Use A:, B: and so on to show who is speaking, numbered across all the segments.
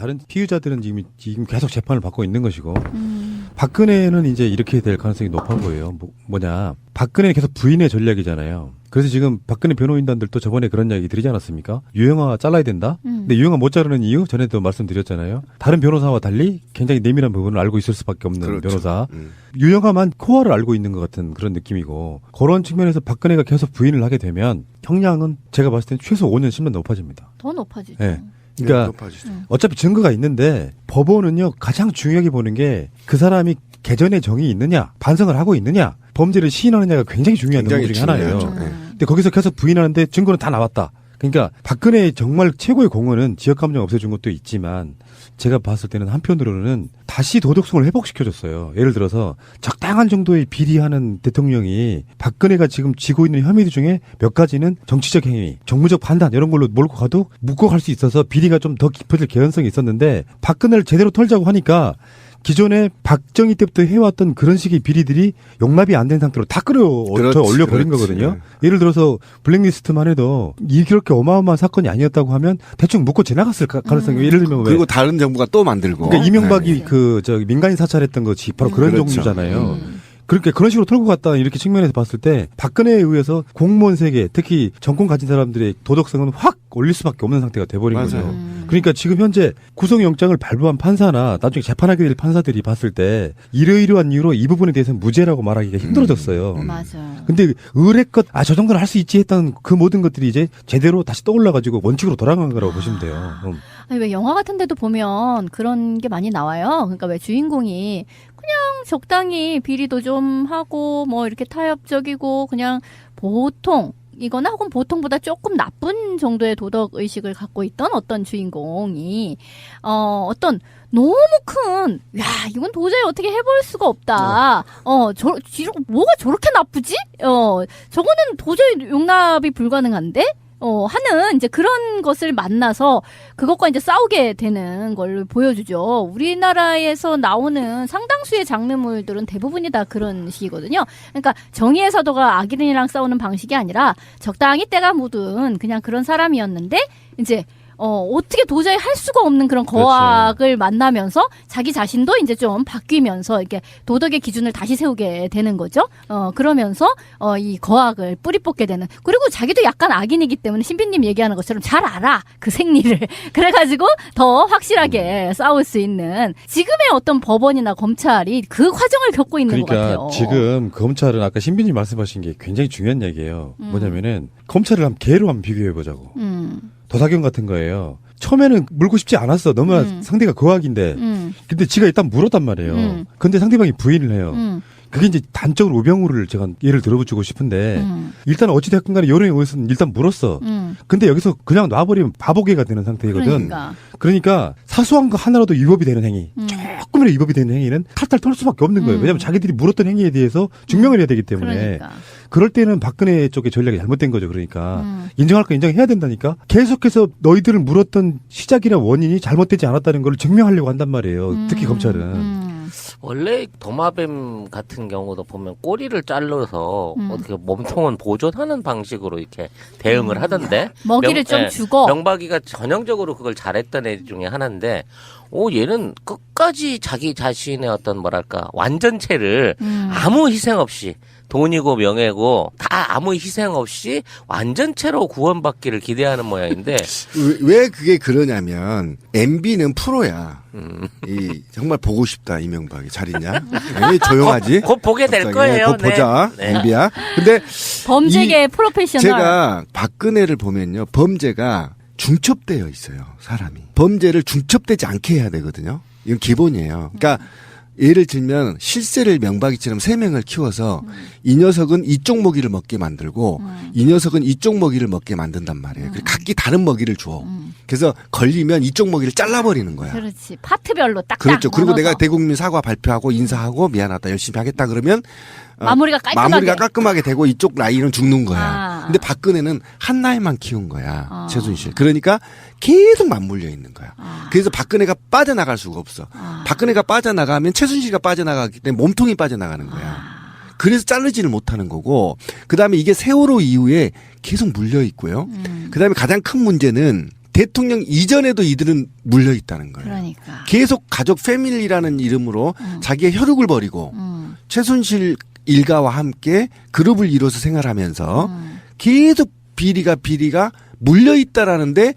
A: 다른 피의자들은 지금 지금 계속 재판을 받고 있는 것이고
B: 음.
A: 박근혜는 이제 이렇게 될 가능성이 높아 보여요. 뭐, 뭐냐 박근혜 계속 부인의 전략이잖아요. 그래서 지금 박근혜 변호인단들도 저번에 그런 이야기 드리지 않았습니까? 유영아 잘라야 된다.
B: 음.
A: 근데 유영아 못 자르는 이유 전에도 말씀드렸잖아요. 다른 변호사와 달리 굉장히 내밀한 부분을 알고 있을 수밖에 없는
C: 그렇죠.
A: 변호사.
C: 음.
A: 유영아만 코어를 알고 있는 것 같은 그런 느낌이고 그런 측면에서 박근혜가 계속 부인을 하게 되면 형량은 제가 봤을 때는 최소 5년 10년 높아집니다.
B: 더 높아지죠.
A: 네. 그러니까
C: 네.
A: 어차피 증거가 있는데 법원은요 가장 중요하게 보는 게 그 사람이 개전의 정이 있느냐 반성을 하고 있느냐 범죄를 시인하느냐가 굉장히 중요한 부분 중에 하나예요.
C: 네.
B: 음.
A: 근데 거기서 계속 부인하는데 증거는 다 나왔다. 그러니까 박근혜의 정말 최고의 공헌은 지역 감정 없애준 것도 있지만 제가 봤을 때는 한편으로는 다시 도덕성을 회복시켜줬어요. 예를 들어서 적당한 정도의 비리하는 대통령이 박근혜가 지금 지고 있는 혐의들 중에 몇 가지는 정치적 행위, 정무적 판단 이런 걸로 몰고 가도 묶어 갈수 있어서 비리가 좀 더 깊어질 개연성이 있었는데 박근혜를 제대로 털자고 하니까 기존에 박정희 때부터 해왔던 그런 식의 비리들이 용납이 안 된 상태로 다 끌어져
C: 그렇지,
A: 올려버린
C: 그렇지.
A: 거거든요. 예를 들어서 블랙리스트만 해도 이렇게 어마어마한 사건이 아니었다고 하면 대충 묶고 지나갔을 가- 가능성이
B: 음.
A: 예를 들면 왜
C: 그리고 다른 정부가 또 만들고.
A: 그러니까 이명박이
C: 네.
A: 그저 민간인 사찰했던 것이 바로
B: 음.
A: 그런
C: 그렇죠.
A: 종류잖아요.
B: 음.
A: 그렇게 그런 식으로 털고 갔다 이렇게 측면에서 봤을 때 박근혜에 의해서 공무원 세계 특히 정권 가진 사람들의 도덕성은 확 올릴 수밖에 없는 상태가 돼버린
C: 맞아요.
A: 거죠.
B: 음.
A: 그러니까 지금 현재 구속영장을 발부한 판사나 나중에 재판하게 될 판사들이 봤을 때 이러이러한 이유로 이 부분에 대해서는 무죄라고 말하기가 힘들어졌어요.
C: 음.
B: 맞아요.
A: 근데 의뢰껏 아 저 정도는 할 수 있지 했던 그 모든 것들이 이제 제대로 다시 떠올라가지고 원칙으로 돌아간 거라고 보시면 돼요. 음.
B: 아니, 왜 영화 같은 데도 보면 그런 게 많이 나와요. 그러니까 왜 주인공이 그냥 적당히 비리도 좀 하고 뭐 이렇게 타협적이고 그냥 보통 이거나 혹은 보통보다 조금 나쁜 정도의 도덕 의식을 갖고 있던 어떤 주인공이 어 어떤 너무 큰, 야, 이건 도저히 어떻게 해볼 수가 없다. 어, 저, 저, 뭐가 저렇게 나쁘지? 어, 저거는 도저히 용납이 불가능한데? 어, 하는 이제 그런 것을 만나서 그것과 이제 싸우게 되는 걸 보여주죠. 우리나라에서 나오는 상당수의 장르물들은 대부분이 다 그런 식이거든요. 그러니까 정의의 사도가 악인이랑 싸우는 방식이 아니라 적당히 때가 묻은 그냥 그런 사람이었는데 이제 어, 어떻게 도저히 할 수가 없는 그런 거악을 만나면서 자기 자신도 이제 좀 바뀌면서 이렇게 도덕의 기준을 다시 세우게 되는 거죠. 어, 그러면서 어, 이 거악을 뿌리 뽑게 되는. 그리고 자기도 약간 악인이기 때문에 신비님 얘기하는 것처럼 잘 알아. 그 생리를. 그래가지고 더 확실하게 싸울 수 있는 지금의 어떤 법원이나 검찰이 그 과정을 겪고 있는 것
A: 그러니까
B: 같아요.
A: 지금 검찰은 아까 신빈님 말씀하신 게 굉장히 중요한 얘기예요.
B: 음.
A: 뭐냐면은 검찰을 한번 개로 한번 비교해 보자고.
B: 음,
A: 도사경 같은 거예요. 처음에는 물고 싶지 않았어. 너무나
B: 음.
A: 상대가 거악인데.
B: 음,
A: 근데 지가 일단 물었단 말이에요.
B: 음.
A: 근데 상대방이 부인을 해요.
B: 음,
A: 그게 이제 단적으로 우병우를 제가 예를 들어주고 싶은데
B: 음,
A: 일단 어찌됐건 간에 여론에 의해서는 일단 물었어.
B: 음.
A: 근데 여기서 그냥 놔버리면 바보개가 되는 상태거든.
B: 그러니까.
A: 그러니까 사소한 거 하나라도 위법이 되는 행위,
B: 음.
A: 조금이라도 위법이 되는 행위는 탈탈 털 수밖에 없는 거예요.
B: 음.
A: 왜냐하면 자기들이 물었던 행위에 대해서 증명을 해야 되기 때문에.
B: 그러니까.
A: 그럴 때는 박근혜 쪽의 전략이 잘못된 거죠. 그러니까
B: 음.
A: 인정할 거 인정해야 된다니까. 계속해서 너희들을 물었던 시작이나 원인이 잘못되지 않았다는 걸 증명하려고 한단 말이에요. 특히
B: 음,
A: 검찰은.
B: 음.
D: 원래 도마뱀 같은 경우도 보면 꼬리를 잘라서
B: 음.
D: 어떻게 몸통은 보존하는 방식으로 이렇게 대응을 하던데
B: 먹이를
D: 명-
B: 좀
D: 예,
B: 주고.
D: 명박이가 전형적으로 그걸 잘했던 애 중에 하나인데 오 얘는 끝까지 자기 자신의 어떤 뭐랄까 완전체를
B: 음.
D: 아무 희생 없이 돈이고 명예고 다 아무 희생 없이 완전체로 구원받기를 기대하는 모양인데
C: 왜, 왜 그게 그러냐면 MB는 프로야.
D: 음.
C: 이 정말 보고 싶다 이명박이 잘 있냐? 왜 조용하지?
D: 곧 보게 될
C: 갑자기.
D: 거예요.
C: 곧 보자
D: 네.
C: MB야. 근데
B: 범죄계 프로페셔널.
C: 제가 박근혜를 보면요 범죄가 중첩되어 있어요 사람이 범죄를 중첩되지 않게 해야 되거든요 이건 기본이에요 그러니까 예를 들면 실세를 명박이처럼 세 명을 키워서 이 녀석은 이쪽 먹이를 먹게 만들고
B: 음.
C: 이 녀석은 이쪽 먹이를 먹게 만든단 말이에요 그리고 각기 다른 먹이를 줘
B: 음.
C: 그래서 걸리면 이쪽 먹이를 잘라버리는 거야
B: 그렇지. 파트별로 딱딱.
C: 그렇죠 그리고. 내가 대국민 사과 발표하고 인사하고 미안하다 열심히 하겠다 그러면 어,
B: 마무리가 깔끔하게.
C: 마무리가 깔끔하게 되고 이쪽 라인은 죽는 거야.
B: 아.
C: 근데 박근혜는 한 라인만 키운 거야.
B: 아.
C: 최순실. 그러니까 계속 맞물려 있는 거야.
B: 아.
C: 그래서 박근혜가 빠져나갈 수가 없어.
B: 아.
C: 박근혜가 빠져나가면 최순실이가 빠져나가기 때문에 몸통이 빠져나가는 거야.
B: 아.
C: 그래서 자르지를 못하는 거고 그다음에 이게 세월호 이후에 계속 물려 있고요.
B: 음.
C: 그다음에 가장 큰 문제는 대통령 이전에도 이들은 물려 있다는 거예요.
B: 그러니까.
C: 계속 가족 패밀리라는 이름으로
B: 음.
C: 자기의 혈육을 버리고
B: 음.
C: 최순실 일가와 함께 그룹을 이뤄서 생활하면서
B: 음.
C: 계속 비리가 비리가 물려 있다라는데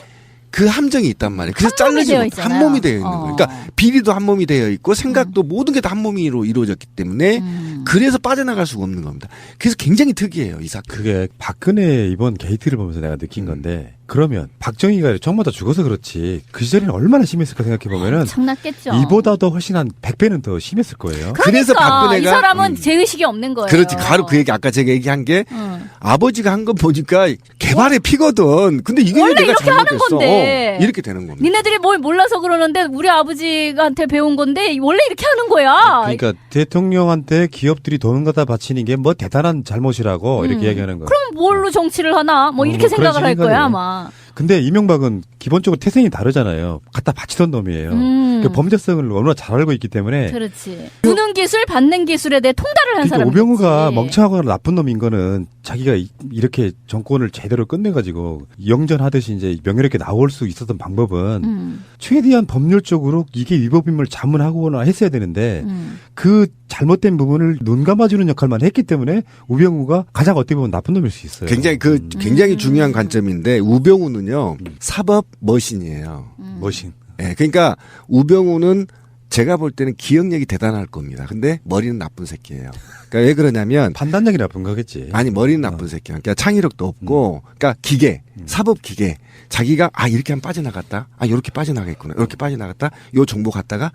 C: 그 함정이 있단 말이에요. 그래서
B: 되어
C: 못-. 한 몸이 되어 있는
B: 어.
C: 거예요. 그러니까 비리도 한 몸이 되어 있고 생각도 모든 게 다 한 몸으로 이루어졌기 때문에
B: 음.
C: 그래서 빠져나갈 수가 없는 겁니다. 그래서 굉장히 특이해요, 이 사건.
A: 그게 박근혜 이번 게이트를 보면서 내가 느낀 건데 그러면 박정희가 정마다 죽어서 그렇지 그 시절에는 얼마나 심했을까 생각해 보면은
B: 엄청났겠죠.
A: 이보다 더 훨씬 한 100배는 더 심했을 거예요.
C: 그래서
B: 그러니까
C: 박근혜가-
B: 이 사람은
C: 음.
B: 제 의식이 없는 거예요.
C: 그렇지. 바로 그 얘기 아까 제가 얘기한 게
B: 응.
C: 아버지가 한 거 보니까 개발의 피거든. 근데 이게 왜
B: 원래
C: 내가
B: 이렇게 하는
C: 잘못했어?
B: 건데.
C: 어, 이렇게 되는 겁니다.
B: 니네들이 뭘 몰라서 그러는데 우리 아버지한테 배운 건데 원래 이렇게 하는 거야.
A: 그러니까 대통령한테 기업들이 돈 갖다 바치는 게 뭐 대단한 잘못이라고
B: 음.
A: 이렇게 얘기하는 거예요.
B: 그럼 뭘로 정치를 하나? 뭐
A: 어,
B: 이렇게
A: 뭐
B: 생각을
A: 그런
B: 할 거야
A: 생각이에요.
B: 아마.
A: 근데 이명박은 기본적으로 태생이 다르잖아요. 갖다 바치던 놈이에요.
B: 음.
A: 그 범죄성을 너무나 잘 알고 있기 때문에
B: 그렇지. 주는 기술, 받는 기술에 대해 통달을 한
A: 그러니까
B: 사람.
A: 오병우가 멍청하거나 나쁜 놈인 거는 자기가 이- 이렇게 정권을 제대로 끝내가지고 영전하듯이 이제 명예롭게 나올 수 있었던 방법은
B: 음,
A: 최대한 법률적으로 이게 위법임을 자문하거나 했어야 되는데
B: 음.
A: 그 잘못된 부분을 눈 감아주는 역할만 했기 때문에 우병우가 가장 어떻게 보면 나쁜 놈일 수 있어요.
C: 굉장히 그
A: 음.
C: 굉장히 중요한 관점인데 우병우는요 사법 머신이에요.
A: 머신.
C: 예, 그러니까 우병우는 제가 볼 때는 기억력이 대단할 겁니다. 근데 머리는 나쁜 새끼예요. 그러니까 왜 그러냐면
A: 판단력이 나쁜 거겠지.
C: 아니 머리는 나쁜 새끼야. 그러니까 창의력도 없고, 그러니까 기계, 사법 기계. 자기가 아 이렇게 하면 빠져나갔다. 아 이렇게 빠져나가겠구나. 이렇게 빠져나갔다. 요 정보 갖다가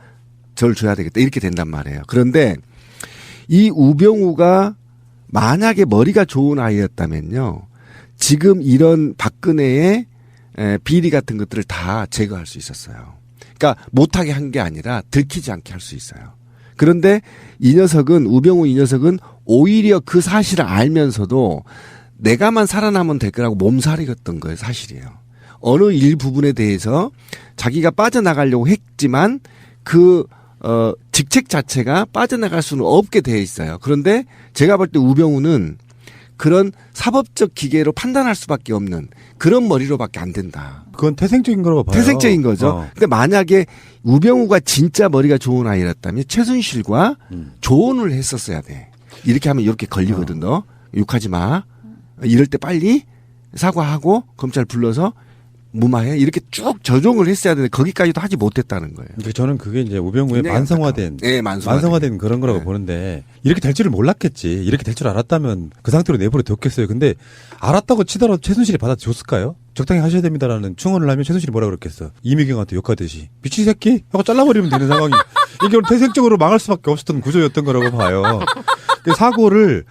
C: 저를 줘야 되겠다. 이렇게 된단 말이에요. 그런데 이 우병우가 만약에 머리가 좋은 아이였다면요, 지금 이런 박근혜의 에, 비리 같은 것들을 다 제거할 수 있었어요. 그러니까 못하게 한 게 아니라 들키지 않게 할 수 있어요. 그런데 이 녀석은 우병우 이 녀석은 오히려 그 사실을 알면서도 내가만 살아남으면 될 거라고 몸살이었던 거예요, 사실이에요. 어느 일 부분에 대해서 자기가 빠져나가려고 했지만 그 어, 직책 자체가 빠져나갈 수는 없게 되어 있어요. 그런데 제가 볼 때 우병우는 그런 사법적 기계로 판단할 수밖에 없는 그런 머리로밖에 안 된다.
A: 그건 태생적인 거라고 봐요.
C: 태생적인 거죠.
A: 어.
C: 근데 만약에 우병우가 진짜 머리가 좋은 아이였다면 최순실과
A: 음.
C: 조언을 했었어야 돼. 이렇게 하면 이렇게 걸리거든, 너. 욕하지 마. 이럴 때 빨리 사과하고 검찰 불러서 무마해. 이렇게 쭉 조종을 했어야 되는데 거기까지도 하지 못했다는 거예요.
A: 그러니까 저는 그게 이제 우병우의 만성화된.
C: 네, 만성화된.
A: 만성화된 그런 거라고
C: 네.
A: 보는데 이렇게 될 줄을 몰랐겠지. 이렇게 될 줄 알았다면 그 상태로 내버려 뒀겠어요. 근데 알았다고 치더라도 최순실이 받아줬을까요? 적당히 하셔야 됩니다라는 충원을 하면 최순실이 뭐라 그랬겠어? 이미경한테 욕하듯이 미친 새끼 하고 잘라버리면 되는 상황이 이게 태생적으로 망할 수밖에 없었던 구조였던 거라고 봐요. 그 사고를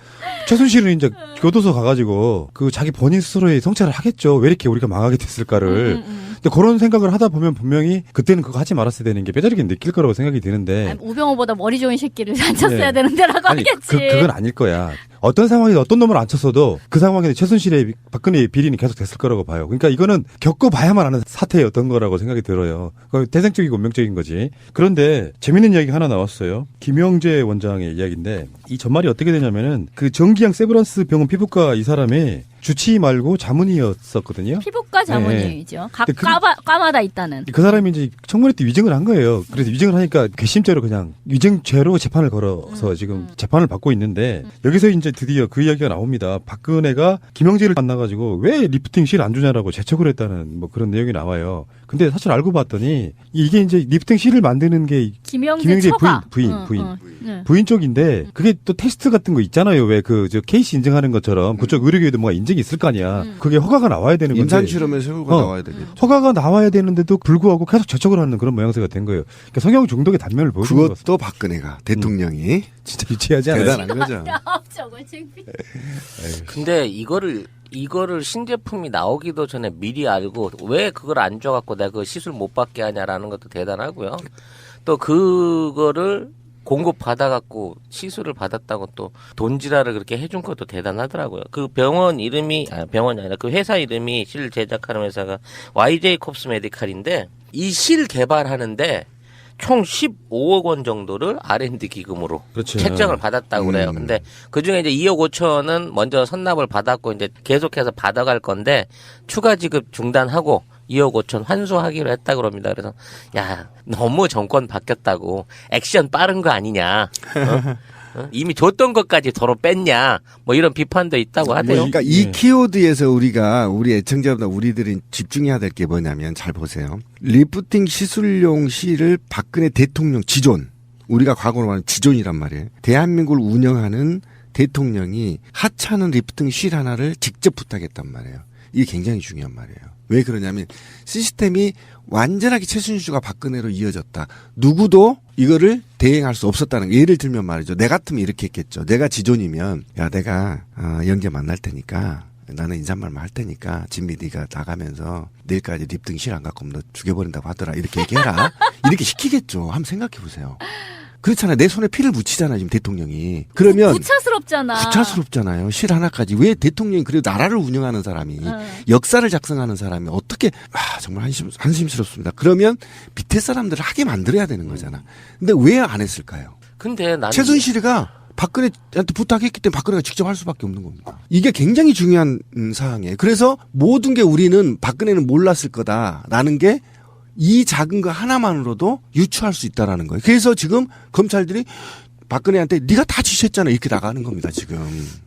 A: 최순실은 이제 교도소 가가지고 그 자기 본인 스스로의 성찰을 하겠죠. 왜 이렇게 우리가 망하게 됐을까를.
B: 음, 음.
A: 근데 그런 생각을 하다 보면 분명히 그때는 그거 하지 말았어야 되는 게 뼈저리게 느낄 거라고 생각이 드는데.
B: 아니, 우병우보다 머리 좋은 새끼를 안 쳤어야
A: 네.
B: 되는데라고
A: 아니,
B: 하겠지.
A: 그, 그건 아닐 거야. 어떤 상황에서 어떤 놈을 안 쳤어도 그 상황에서 최순실의 박근혜의 비리는 계속 됐을 거라고 봐요. 그러니까 이거는 겪어봐야만 아는 사태였던 거라고 생각이 들어요. 그 태생적이고 운명적인 거지. 그런데 재 밌는 이야기가 하나 나왔어요. 김영재 원장의 이야기인데 이 전말이 어떻게 되냐면은 그 정기양 세브란스 병원 피부과 이 사람이 주치 말고 자문이었었거든요.
B: 피부과 자문이죠. 각
A: 근데 그-
B: 과마, 과마다 있다는.
A: 그 사람이 이제 청문회 때 위증을 한 거예요. 그래서 위증을 하니까 괘씸죄로 그냥 위증죄로 재판을 걸어서 지금 재판을 받고 있는데 여기서 이제 드디어 그 이야기가 나옵니다. 박근혜가 김영재를 만나가지고 왜 리프팅 실 안 주냐라고 재촉을 했다는 뭐 그런 내용이 나와요. 근데 사실 알고 봤더니 이게 이제 리프팅 실을 만드는 게
B: 김영재,
A: 김영재
B: 처가.
A: 부인,
B: 응,
A: 부인,
B: 응, 응.
A: 부인 쪽인데 그게 또 테스트 같은 거 있잖아요. 왜그저 케이스 인증하는 것처럼 그쪽 의료계에도 뭐가 인증이 있을 거 아니야.
B: 음.
A: 그게 허가가 나와야 되는 건데
C: 임산 실험에 세우고
A: 어.
C: 나와야 되겠죠.
A: 허가가 나와야 되는데도 불구하고 계속 재촉을 하는 그런 모양새가 된 거예요. 그러니까 성형 중독의 단면을 보여주는 것.
C: 그것도 박근혜가 대통령이
A: 진짜 유치하지 않아요?
C: 대단한 거죠.
D: 근데 이거를 이거를 신제품이 나오기도 전에 미리 알고 왜 그걸 안 줘갖고 내가 그 시술 못 받게 하냐라는 것도 대단하고요. 또 그거를 공급 받아갖고 시술을 받았다고 또 돈지랄을 그렇게 해준 것도 대단하더라고요. 그 병원 이름이 아 병원이 아니라 그 회사 이름이 실 제작하는 회사가 YJ 콥스 메디칼인데 이 실 개발하는데 총 15억 원 정도를 R&D 기금으로
A: 그렇죠.
D: 책정을 받았다고 그래요.
C: 음.
D: 근데 그 중에 이제 2억 5천은 먼저 선납을 받았고 이제 계속해서 받아갈 건데 추가 지급 중단하고 2억 5천 환수하기로 했다 그럽니다. 그래서 야 너무 정권 바뀌었다고 액션 빠른 거 아니냐. 어? 어? 이미 줬던 것까지 도로 뺐냐. 뭐 이런 비판도 있다고 하대요.
C: 그러니까
A: 예.
C: 이 키워드에서 우리가 우리 애청자보다 우리들이 집중해야 될 게 뭐냐면 잘 보세요. 리프팅 시술용 실을 박근혜 대통령 지존 우리가 과거로 말하는 지존이란 말이에요. 대한민국을 운영하는 대통령이 하찮은 리프팅 실 하나를 직접 부탁했단 말이에요. 이게 굉장히 중요한 말이에요. 왜 그러냐면 시스템이 완전하게 최순실과 박근혜로 이어졌다. 누구도 이거를 대행할 수 없었다는 거. 예를 들면 말이죠. 내 같으면 이렇게 했겠죠. 내가 지존이면 야 내가 어, 영재 만날 테니까 나는 인사말만 할 테니까 진미 네가 나가면서 내일까지 립등 실 안 갖고 오면 너 죽여버린다고 하더라. 이렇게 얘기해라. 이렇게 시키겠죠. 한번 생각해 보세요. 그렇잖아요. 내 손에 피를 묻히잖아요. 지금 대통령이. 그러면
B: 구차스럽잖아.
C: 구차스럽잖아요. 실 하나까지. 왜 대통령이 그래도 나라를 운영하는 사람이
B: 응.
C: 역사를 작성하는 사람이 어떻게 아 정말 한심 한심스럽습니다. 그러면 밑에 사람들을 하게 만들어야 되는 거잖아. 근데 왜 안 했을까요?
D: 근데 나는
C: 최순실이가 박근혜한테 부탁했기 때문에 박근혜가 직접 할 수밖에 없는 겁니다. 이게 굉장히 중요한 음, 사항이에요. 그래서 모든 게 우리는 박근혜는 몰랐을 거다라는 게 이 작은 거 하나만으로도 유추할 수 있다라는 거예요. 그래서 지금 검찰들이 박근혜한테 네가 다 지시했잖아 이렇게 나가는 겁니다 지금.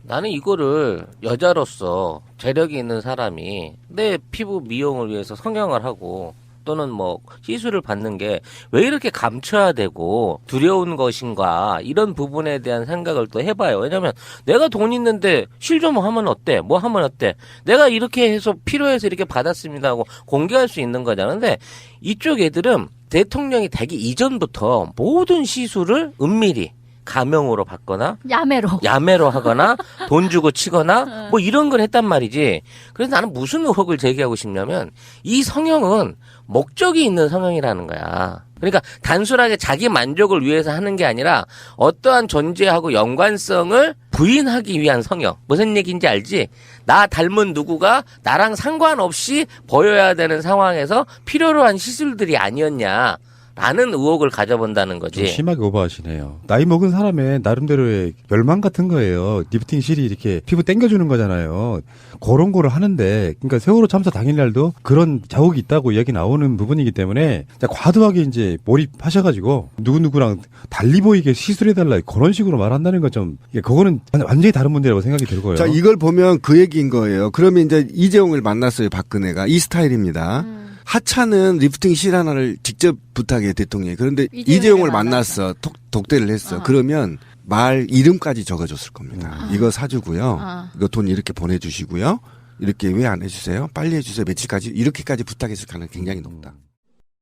D: 나는 이거를 여자로서 재력이 있는 사람이 내 피부 미용을 위해서 성형을 하고 또는 뭐 시술을 받는 게 왜 이렇게 감춰야 되고 두려운 것인가 이런 부분에 대한 생각을 또 해봐요. 왜냐면 내가 돈 있는데 실 좀 하면 어때? 뭐 하면 어때? 내가 이렇게 해서 필요해서 이렇게 받았습니다 하고 공개할 수 있는 거잖아. 근데 이쪽 애들은 대통령이 되기 이전부터 모든 시술을 은밀히 가명으로 받거나
B: 야매로.
D: 야매로 하거나 돈 주고 치거나 뭐 이런 걸 했단 말이지. 그래서 나는 무슨 의혹을 제기하고 싶냐면 이 성형은 목적이 있는 성형이라는 거야. 그러니까 단순하게 자기 만족을 위해서 하는 게 아니라 어떠한 존재하고 연관성을 부인하기 위한 성형. 무슨 얘기인지 알지? 나 닮은 누구가 나랑 상관없이 보여야 되는 상황에서 필요로 한 시술들이 아니었냐. 라는 의혹을 가져본다는
A: 좀
D: 거지.
A: 심하게 오버하시네요. 나이 먹은 사람의 나름대로의 열망 같은 거예요. 리프팅 실이 이렇게 피부 땡겨주는 거잖아요. 그런 거를 하는데, 그러니까 세월호 참사 당일날도 그런 자국이 있다고 이야기 나오는 부분이기 때문에 과도하게 이제 몰입하셔가지고 누구누구랑 달리 보이게 시술해달라 그런 식으로 말한다는 건 좀, 그거는 완전히 다른 문제라고 생각이 들고요.
C: 자 이걸 보면 그 얘기인 거예요. 그러면 이제 이재용을 만났어요 박근혜가 이 스타일입니다.
B: 음.
C: 하차는 리프팅 실 하나를 직접 부탁해 대통령이. 그런데
B: 이재용을
C: 이재용을
B: 만났어.
C: 만났어. 독, 독대를 했어.
B: 어.
C: 그러면 말 이름까지 적어줬을 겁니다.
B: 음.
C: 이거 사주고요.
B: 어.
C: 이거 돈 이렇게 보내주시고요. 이렇게 왜 안 해주세요? 빨리 해주세요. 며칠까지 이렇게까지 부탁했을 가능성이 굉장히 높다.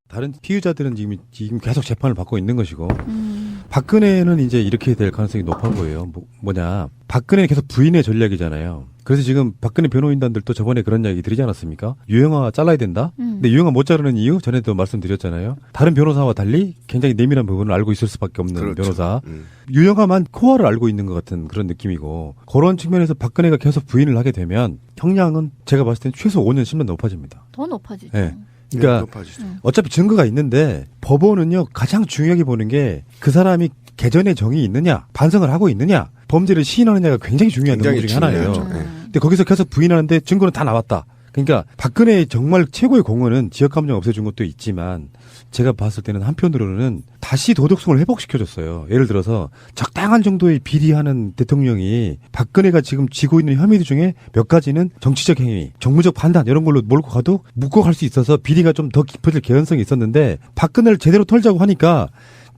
A: 다른 피의자들은 지금, 지금 계속 재판을 받고 있는 것이고,
B: 음.
A: 박근혜는 이제 이렇게 될 가능성이 높은 거예요. 뭐, 뭐냐. 박근혜는 계속 부인의 전략이잖아요. 그래서 지금 박근혜 변호인단들도 저번에 그런 이야기 드리지 않았습니까? 유영아 잘라야 된다?
B: 음.
A: 근데 유영아 못 자르는 이유? 전에도 말씀드렸잖아요. 다른 변호사와 달리 굉장히 내밀한 부분을 알고 있을 수밖에 없는
C: 그렇죠.
A: 변호사.
C: 음.
A: 유영아만 코어를 알고 있는 것 같은 그런 느낌이고, 그런 측면에서 박근혜가 계속 부인을 하게 되면, 형량은 제가 봤을 땐 최소 5년, 10년 높아집니다.
B: 더 높아지죠.
A: 네. 그러니까
C: 네, 높아지죠.
A: 어차피 증거가 있는데 법원은요 가장 중요하게 보는 게 그 사람이 개전의 정이 있느냐 반성을 하고 있느냐 범죄를 시인하느냐가 굉장히 중요한
C: 굉장히
A: 내용 중에 하나예요.
C: 중요하죠. 네.
B: 음.
A: 근데 거기서 계속 부인하는데 증거는 다 나왔다. 그러니까 박근혜의 정말 최고의 공헌은 지역 감정 없애준 것도 있지만 제가 봤을 때는 한편으로는 다시 도덕성을 회복시켜줬어요. 예를 들어서 적당한 정도의 비리하는 대통령이 박근혜가 지금 지고 있는 혐의들 중에 몇 가지는 정치적 행위, 정무적 판단 이런 걸로 몰고 가도 묶어 갈수 있어서 비리가 좀 더 깊어질 개연성이 있었는데 박근혜를 제대로 털자고 하니까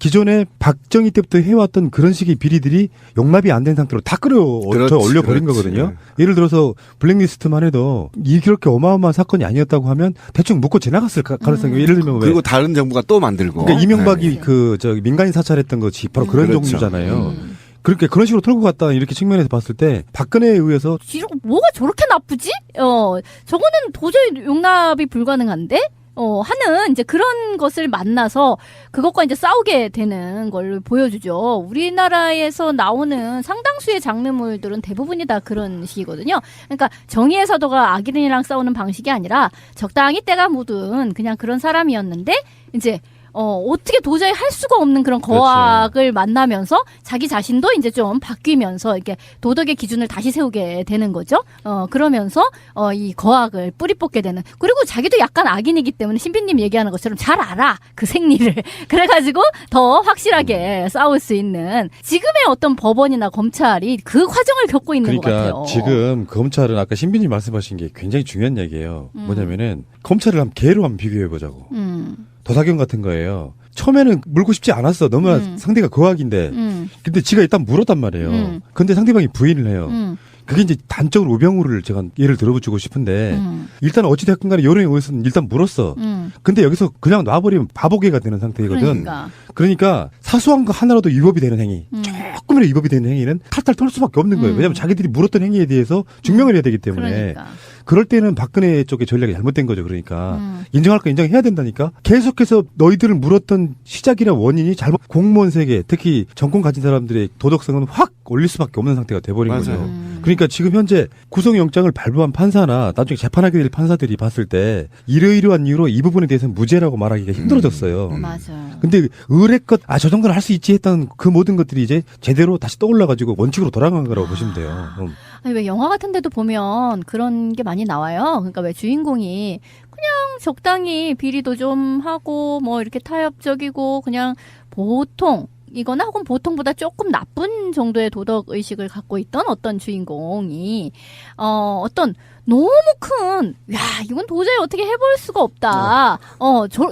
A: 기존에 박정희 때부터 해왔던 그런 식의 비리들이 용납이 안 된 상태로 다 끌어
C: 그렇지,
A: 올려버린
C: 그렇지.
A: 거거든요. 예를 들어서 블랙리스트만 해도 이렇게 어마어마한 사건이 아니었다고 하면 대충 묶고 지나갔을 가- 가능성이 예를 들면 왜
C: 그리고 다른 정부가 또 만들고.
A: 그러니까 이명박이
C: 네.
A: 그저 민간인 사찰했던 것이 바로 그런
C: 그렇죠.
A: 종류잖아요.
B: 음.
A: 그렇게 그런 식으로 털고 갔다 이렇게 측면에서 봤을 때 박근혜에 의해서
B: 뭐가 저렇게 나쁘지? 어, 저거는 도저히 용납이 불가능한데? 어, 하는 이제 그런 것을 만나서 그것과 이제 싸우게 되는 걸 보여주죠. 우리나라에서 나오는 상당수의 장르물들은 대부분이 다 그런 식이거든요. 그러니까 정의의 사도가 악인이랑 싸우는 방식이 아니라 적당히 때가 묻은 그냥 그런 사람이었는데 이제 어, 어떻게 도저히 할 수가 없는 그런
A: 그렇죠.
B: 거악을 만나면서 자기 자신도 이제 좀 바뀌면서 이렇게 도덕의 기준을 다시 세우게 되는 거죠. 어, 그러면서 어, 이 거악을 뿌리 뽑게 되는. 그리고 자기도 약간 악인이기 때문에 신비님 얘기하는 것처럼 잘 알아. 그 생리를. 그래가지고 더 확실하게 싸울 수 있는 지금의 어떤 법원이나 검찰이 그 과정을 겪고 있는 것
A: 그러니까
B: 같아요.
A: 지금 검찰은 아까 신빈님 말씀하신 게 굉장히 중요한 얘기예요.
B: 음.
A: 뭐냐면은 검찰을 한번 개로 한번 비교해 보자고.
B: 음,
A: 도사경 같은 거예요. 처음에는 물고 싶지 않았어. 너무나
B: 음.
A: 상대가 거악인데.
B: 음,
A: 근데 지가 일단 물었단 말이에요.
B: 음.
A: 근데 상대방이 부인을 해요.
B: 음,
A: 그게 이제 단적으로 우병우를 제가 예를 들어붙이고 싶은데
B: 음,
A: 일단 어찌됐건 간에 여론에 의해서는 일단 물었어.
B: 음.
A: 근데 여기서 그냥 놔버리면 바보개가 되는 상태거든.
B: 그러니까.
A: 그러니까 사소한 거 하나라도 위법이 되는 행위,
B: 음.
A: 조금이라도 위법이 되는 행위는 탈탈 털 수밖에 없는 거예요.
B: 음.
A: 왜냐하면 자기들이 물었던 행위에 대해서 증명을 해야 되기 때문에.
B: 그러니까.
A: 그럴 때는 박근혜 쪽의 전략이 잘못된 거죠. 그러니까
B: 음.
A: 인정할 거 인정해야 된다니까. 계속해서 너희들을 물었던 시작이나 원인이 잘못 공무원 세계, 특히 정권 가진 사람들의 도덕성은 확 올릴 수밖에 없는 상태가 돼버린
C: 맞아요.
A: 거죠.
B: 음.
A: 그러니까 지금 현재 구속영장을 발부한 판사나 나중에 재판하게 될 판사들이 봤을 때 이러이러한 이유로 이 부분 에 대해서는 무죄라고 말하기가 힘들어졌어요.
C: 음.
B: 맞아요.
A: 근데 의뢰껏 아 저 정도는 할 수 있지 했던 그 모든 것들이 이제 제대로 다시 떠올라가지고 원칙으로 돌아간 거라고 보시면 돼요. 음.
B: 아니 왜 영화 같은 데도 보면 그런 게 많이 나와요. 그러니까 왜 주인공이 그냥 적당히 비리도 좀 하고 뭐 이렇게 타협적이고 그냥 보통 이거나 혹은 보통보다 조금 나쁜 정도의 도덕 의식을 갖고 있던 어떤 주인공이 어 어떤 너무 큰 야 이건 도저히 어떻게 해볼 수가 없다. 어 저,